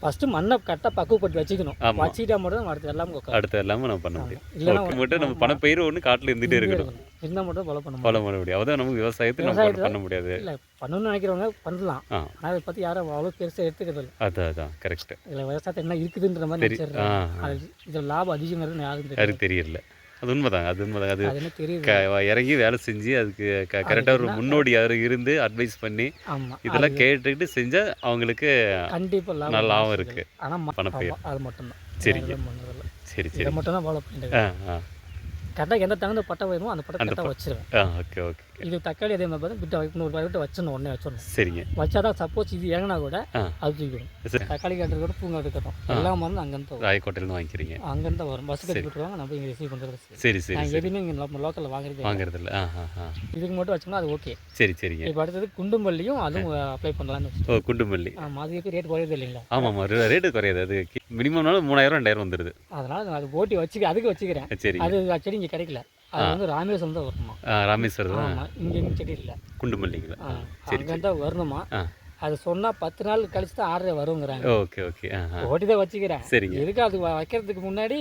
First மண்ணை கரெக்டாக பக்குவப்படுத்தி வச்சுக்கணும். வச்சுக்கிட்டா மட்டும் தான் அடுத்து எல்லாம் அடுத்த எல்லாமே நம்ம பண்ண முடியும். இல்லைன்னா ஓகே மட்டும் நம்ம பணப்பயிர் ஒன்று காட்டில் இருந்துகிட்டே இருக்கணும். இருந்தால் மட்டும் ஃபாலோ பண்ண ஃபாலோ பண்ண முடியும். அதான் நமக்கு விவசாயத்தை நம்ம பண்ண முடியாது. இல்லை பண்ணணும்னு நினைக்கிறவங்க பண்ணலாம். ஆனால் அதை பற்றி யாரும் அவ்வளோ பெருசாக எடுத்துக்கிறது இல்லை. அதான் அதான். கரெக்ட் இதில் விவசாயத்தை என்ன இருக்குதுன்ற மாதிரி அது இதில் லாபம் அதிகங்கிறது யாருக்கும் தெரியல. அது உண்மைதாங்க அது உண்மைதாங்க. அது இறங்கி வேலை செஞ்சு அதுக்கு கரெக்டாக ஒரு முன்னோடி யாரும் இருந்து அட்வைஸ் பண்ணி இதெல்லாம் கேட்டுக்கிட்டு செஞ்சால் அவங்களுக்கு கண்டிப்பாக லாபம் நல்ல லாபம் இருக்கு. ஆனால் பணப்பயிர். அது மட்டும்தான். சரிங்க. சரி சரி. மட்டும் தான் ஃபாலோ பண்ணிட்டு ஆ ஆ. கரெக்டாக எந்த தகுந்த பட்டை வேணுமோ அந்த பட்டை கரெக்டாக வச்சிருவேன். ஓகே ஓகே இது தக்காளி அதே மாதிரி பார்த்தா விட்டு இன்னொரு பயிர்கிட்ட வச்சிடணும் உடனே வச்சிடணும். சரிங்க. வச்சாதான் சப்போஸ் இது இறங்கினா கூட அது தூக்கிடும். சரி. தக்காளி காட்டு இருக்கட்டும் பூங்கா இருக்கட்டும் எல்லா மருந்து அங்கேருந்து ராயக்கோட்டையிலேருந்து வாங்கிக்கிறீங்க. அங்கேருந்து தான் வரும். பஸ் கட்டி விட்டுருவாங்க நம்ம இங்கே ரிசீவ் பண்ணுறது சரி. சரி சரி சரி. எதுவுமே இங்கே நம்ம லோக்கலில் வாங்குறது இல்லை. ஆ ஆ இதுக்கு மட்டும் வச்சோம்னா அது ஓகே சரி சரிங்க. இப்போ அடுத்தது குண்டுமல்லியும் அதுவும் அப்ளை பண்ணலாம்னு வச்சு ஓ குண்டுமல்லி. ஆமாம் அதுக்கு ரேட் குறையுது இல்லைங்களா? ஆமாம் ஆமாம் ரேட்டு குறையாது. அது மினிமம்னாலும் மூணாயிரம் ரெண்டாயிரம் வந்துடுது அதனால் அது ஓட்டி வச்சுக்க அதுக்கு வச்சுக்கிறேன். சரிங்க அது செடி இங்கே கிடைக்கல. அது வந்து ராமேஸ்வரம் தான் வரணுமா? ராமேஸ்வரம் தான். இங்கே எங்கேயும் செடி இல்லை. குண்டுமல்லிங்களா? அங்கே தான் வரணுமா? அது சொன்னால் பத்து நாள் கழிச்சு தான் ஆர்டர் வருங்கிறாங்க. Okay okay. ஓட்டி தான் வச்சுக்கிறேன். சரிங்க. எதுக்கு அது வைக்கிறதுக்கு முன்னாடி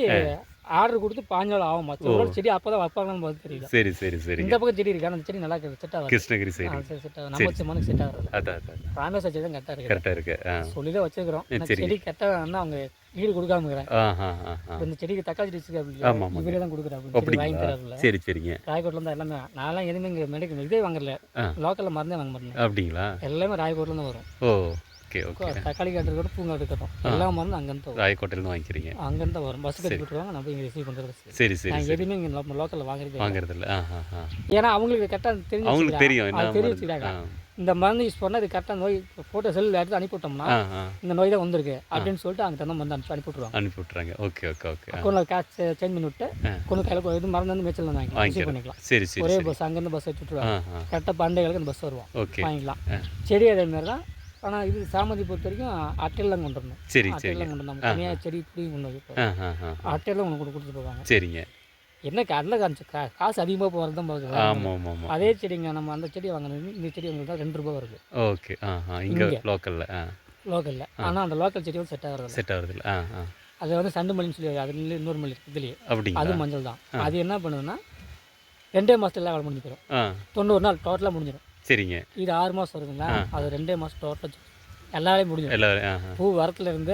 ஆர்டர் கொடுத்து பாஞ்சு நாள் ஆகும் மற்ற செடி அப்போ தான் வைப்பாங்கன்னு தெரியல. சரி சரி சரிங்க. இந்த பக்கம் செடி இருக்கு அந்த செடி நல்லா செட் ஆகாது. கிருஷ்ணகிரி சைடு. செட் ஆகும் நம்ம மனுக்கு செட் ஆகாது. அதான் செடி தான் கரெக்டாக இருக்குது கரெக்டாக இருக்கு. ஆ சொல்லி தான் வச்சுக்கிறோம் ஆனா சரி. செடி கரெக்டாக அவங்க ஈடு கொடுக்காமக்கிறேன் இந்த செடிக்கு தக்காளி செடி ஆமாங்க. இவரே தான் கொடுக்குறாரு செடி வாங்கி அப்படிங்களா? தராப்புல சரி சரிங்க. ராயக்கோட்டில் தான் எல்லாமே நான்லாம் எதுவுமே இங்கே மெடிக்கல் இதே வாங்கல. ஆ. லோக்கலில் மருந்தே வாங்க மாட்டேன் அப்படிங்களா? எல்லாமே ராயக்கோட்டில் தான் வரும். ஓ. Okay okay. தக்காளி காட்டு இருக்கட்டும் பூங்கா இருக்கட்டும். எல்லா மருந்தும் அங்கேருந்து வரும். ராயக்கோட்டையிலேருந்து வாங்கிக்கிறீங்க. அங்கேருந்து வரும். பஸ் கட்டி விட்டுருவாங்க நம்ம இங்கே ரிசீவ் பண்ணுறது சரி. சரி நான் எதுவுமே இங்கே நம்ம லோக்கலில் வாங்குறது இல்லை. ஆ ஆ ஏன்னா அவங்களுக்கு கரெக்டாக தெரிஞ்சு அவங்களுக்கு தெரியும். தெரிஞ்சு மருந்து. வச்சுக்கிறாங்க இந்த மருந்து யூஸ் பண்ணால் இது கரெக்டாக நோய் ஃபோட்டோ செல்லில் எடுத்து அனுப்பிவிட்டோம்னா இந்த நோய் தான் வந்திருக்கு அப்படின்னு சொல்லிட்டு அங்கே தகுந்த மருந்து அனுப்பி அனுப்பி விட்ருவாங்க அனுப்பி விட்றாங்க ஓகே. ஓகே ஓகே அக்கௌண்ட்டில் கேஷ் சேஞ்ச் பண்ணி விட்டு. கொண்டு கையில் இது மருந்து வந்து மேய்ச்சல் வாங்கி ரிசீவ் பண்ணிக்கலாம். சரி சரி ஒரே பஸ் அங்கேருந்து பஸ் ஆ கரெக்டாக பண்டைகளுக்கு அந்த பஸ் வருவோம். ஓகே. வாங்கிக்கலாம். செடி அதே மாதிரி தான் ஆனால் இது சாமந்தி பொறுத்த வரைக்கும் அட்டையெல்லாம் கொண்டு வரணும். சரி அட்டையெல்லாம் கொண்டு வந்தோம் தனியாக செடி இப்படி கொண்டு வந்து அட்டையெல்லாம் ஒன்று கொடுத்து போவாங்க. சரிங்க. என்ன கடலில் காமிச்சு கா- காசு அதிகமாக போகிறது தான் ஆமாம் அதே செடிங்க நம்ம அந்த செடி வாங்கணும் இந்த செடி வாங்குறது தான் ரெண்டு ரூபா வருது. ஓகே இங்கே. லோக்கலில் லோக்கலில். ஆனால் அந்த லோக்கல் செடி வந்து செட் ஆகிறது செட் ஆகுறதில்ல ஆ ஆ. அது வந்து சண்டு மல்லின்னு சொல்லி அது இன்னொரு மல்லி இதுலேயே அப்படிங்களா? அது மஞ்சள் தான். அது என்ன பண்ணுதுன்னா ரெண்டே மாதத்துல வேலை முடிஞ்சு போயிடும். ஆ. தொண்ணூறு நாள் டோட்டலாக முடிஞ்சிடும். சரிங்க. இது ஆறு மாதம் வருதுங்களா அது ரெண்டே மாதம் டோட்டலாக எல்லாரையும் முடிஞ்சிடும் எல்லாரும் ஆ ஆ. பூ வரத்துல இருந்து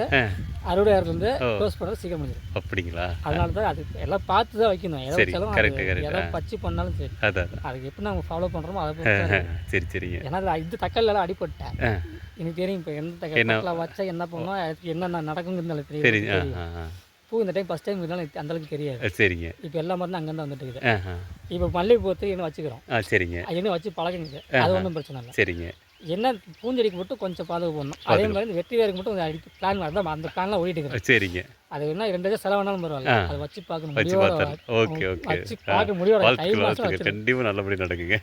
அறுவடை இருந்து க்ளோஸ் பண்ணுறது சீக்கிரம் முடிஞ்சிடும். அப்படிங்களா? அதனால தான் அது எல்லாம் பார்த்து தான் வைக்கணும். எதை சரி, வச்சாலும் correct, அது correct. எதை பச்சு பண்ணாலும் சரி. அதுக்கு எப்படி நம்ம ஃபாலோ பண்ணுறோமோ அதை. சரி சரிங்க. ஏன்னா இது தக்காளிலாம் அடிப்பட்டேன் ஆ. எனக்கு தெரியும் இப்போ எந்த தக்காளி வச்சா என்ன அதுக்கு என்னென்ன நடக்குங்கிறது தெரியும். பூ இந்த டைம் ஃபஸ்ட் டைம் இருந்தாலும் அந்த அளவுக்கு தெரியாது. சரிங்க. இப்போ எல்லா மருந்தும் அங்கேருந்து வந்துட்டு இருக்குது. இப்போ மல்லிகை பூத்து இன்னும் வச்சுக்கிறோம். சரிங்க. அது இன்னும் வச்சு பழகுங்க. அது ஒன்றும் பிரச்சனை இல்லை. சரிங்க. என்ன பூஞ்செடிக்கு மட்டும் கொஞ்சம் பாதுகாப்பு பண்ணணும் அதே மாதிரி வெற்றி வேருக்கு மட்டும் அடிக்க பிளான் தான் அந்த பிளான்லாம் ஓடிட்டு ஆ, இருக்குது சரிங்க. அது என்ன ரெண்டு வருஷம் செலவானாலும் பரவாயில்ல. அதை வச்சு பார்க்கணும். வச்சு முடியோட பார்த்தேன் ஓகே ஓகே. வச்சு பார்க்க வச்சிருக்கேன். கண்டிப்பாக நல்லபடி நடக்குங்க.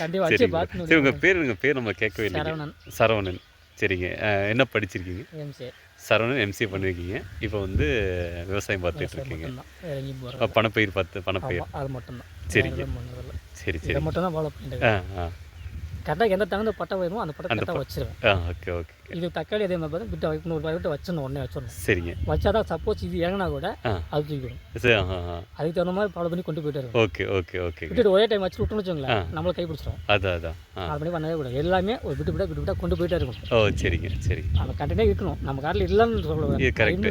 கண்டிப்பாக வச்சு பார்க்கணும். உங்கள் பேர் உங்கள் பேர் நம்ம கேட்கவே இல்லைங்க. சரவணன். சரவணன். சரிங்க. என்ன படிச்சிருக்கீங்க? எம்சி சரவணன் எம்சிஏ பண்ணியிருக்கீங்க இப்போ வந்து விவசாயம் பார்த்துட்டு இருக்கீங்க. மட்டும்தான். பணப்பயிர் பார்த்து பணப்பயிர். அது மட்டும்தான். சரிங்க. சரி சரி. மட்டும் தான் ஃபாலோ பண்ணிட்டு ஆ ஆ. கரெக்டாக எந்த தகுந்த பட்டை வேணுமோ அந்த பட்டை கரெக்டாக வச்சிருவேன். ஓகே ஓகே இது தக்காளி அதே மாதிரி பார்த்தா விட்டு இன்னொரு பயிர்கிட்ட வச்சிடணும் உடனே வச்சிடணும். சரிங்க. வச்சாதான் சப்போஸ் இது இறங்கினா கூட அது தூக்கிடும். அதுக்கு தகுந்த மாதிரி ஃபாலோ பண்ணி கொண்டு போயிட்டு இருக்கும் ஓகே ஓகே ஓகேங்க விட்டுட்டு ஒரே டைம் வச்சு விட்டுன்னு வச்சுங்களேன் நம்மள கை பிடிச்சிடும் அதான் அதான் அது பண்ணி பண்ணவே கூடாது. எல்லாமே ஒரு விட்டு விட்டா விட்டு விட்டா கொண்டு போயிட்டே இருக்கணும். ஓ சரிங்க சரி நம்ம கண்டினியூ இருக்கணும். நம்ம காட்டில் இல்லைன்னு சொல்லுவேன் correct.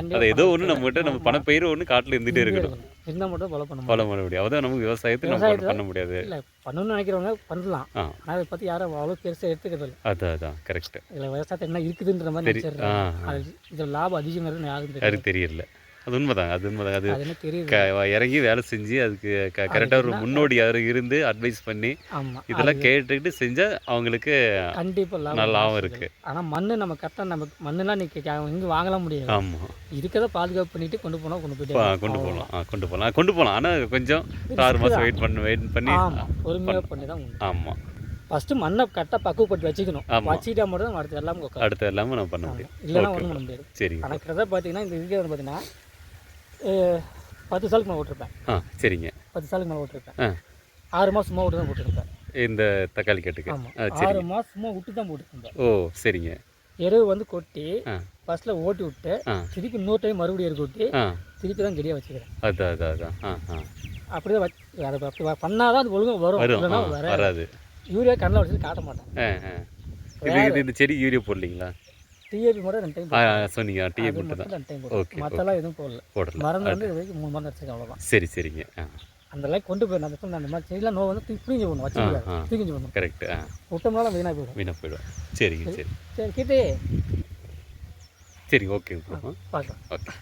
அது ஏதோ ஒன்று நம்மகிட்ட நம்ம பணப்பயிர் ஒன்று காட்டில் இருந்துகிட்டே இருக்கணும். இருந்தால் மட்டும் ஃபாலோ பண்ண ஃபாலோ பண்ண முடியும் அதான் நமக்கு விவசாயத்தை நம்ம பண்ண முடியாது. இல்லை பண்ணணும்னு நினைக்கிறவங்க பண்ணலாம். ஆனால் அதை பற்றி யாரும் அவ்வளோ பெருசாக எடுத்துக்கிறது இல்லை. அதான் அதான். கரெக்ட் இதில் விவசாயத்தை என்ன இருக்குதுன்ற மாதிரி அது இதில் லாபம் அதிகங்கிறது யாருக்கும் தெரியல. அது உண்மைதாங்க அது உண்மைதாங்க அது இறங்கி வேலை செஞ்சு அதுக்கு கரெக்டாக ஒரு முன்னோடி யாரும் இருந்து அட்வைஸ் பண்ணி இதெல்லாம் கேட்டுக்கிட்டு செஞ்சால் அவங்களுக்கு கண்டிப்பாக நல்ல லாபம் லாபம் இருக்கு. ஆனால் மண்ணு நம்ம கரெக்டாக நம்ம மண்ணுலாம் நீ எங்கே வாங்கலாம் முடியாது. ஆமாம் இருக்கிறத பாதுகாப்பு பண்ணிட்டு கொண்டு போனால் கொண்டு போயிட்டு கொண்டு போகலாம். கொண்டு போகலாம். கொண்டு போகலாம். ஆனால் கொஞ்சம் ஆறு மாதம் வெயிட் பண்ணி வெயிட் பண்ணி பொறுமையாக பண்ணி. தான் ஆமாம் ஃபஸ்ட்டு மண்ணை கரெக்டாக பக்குவப்படுத்தி வச்சுக்கணும். வச்சுக்கிட்டா மட்டும் அடுத்து எல்லாம் அடுத்த எல்லாமே நம்ம பண்ண முடியும். இல்லைன்னா ஒன்றும் பண்ண முடியாது. ஆனால் கிட்டத்தட்ட பார்த்தீங்கன்னா இந்த இருக்கிறது பார்த்தீங்கன்னா பத்து சாலுக்கு மேலே விட்டுருப்பேன் ஆ சரிங்க. பத்து சாலுக்கு மேலே விட்டுருப்பேன் ஆ. ஆறு மாதம் சும்மா விட்டு தான் போட்டுருப்பேன். இந்த தக்காளி கட்டுக்கு. ஆமாம் ஆறு மாதம் சும்மா விட்டு தான் போட்டுருப்பேன். ஓ சரிங்க. எருவு வந்து கொட்டி ஆ. ஃபஸ்ட்டில் ஓட்டி விட்டு திருப்பி இன்னொரு டைம் மறுபடியும் எரு கொட்டி திருப்பி தான் செடியாக வச்சுக்கிறேன். அதான் அதான் அதான் ஆ ஆ. அப்படியே வச்சு அதை அப்படி பண்ணால் தான் அது ஒழுங்காக வரும். வராது. யூரியா கண்ணில் வச்சு காட்ட மாட்டேன். இது இந்த செடி யூரியா போடலீங்களா? டிஏபி மட்டும் ரெண்டு டைம் சொன்னீங்க. டீ அது மட்டும் தான் ரெண்டு டைம் ஓகே, மற்றெல்லாம் எதுவும் போடல. போடல. மருந்து வந்து இது வரைக்கும் மூணு மருந்து அடிச்சிருக்கேன் அவ்வளோதான் சரி சரிங்க. அந்த லைக் கொண்டு போய் அந்த அந்த மாதிரி செடியெல்லாம் நோய் வந்து பிரிஞ்சு போடணும் ஆ தூக்கிஞ்சு போடணும் கரெக்ட் விட்டோம்னால வீணாக போயிடும். வீணாக போயிடும். சரிங்க சரி. சரி. கீர்த்தி. சரி ஓகே ப்ரோ பார்க்கலாம். ஓகே.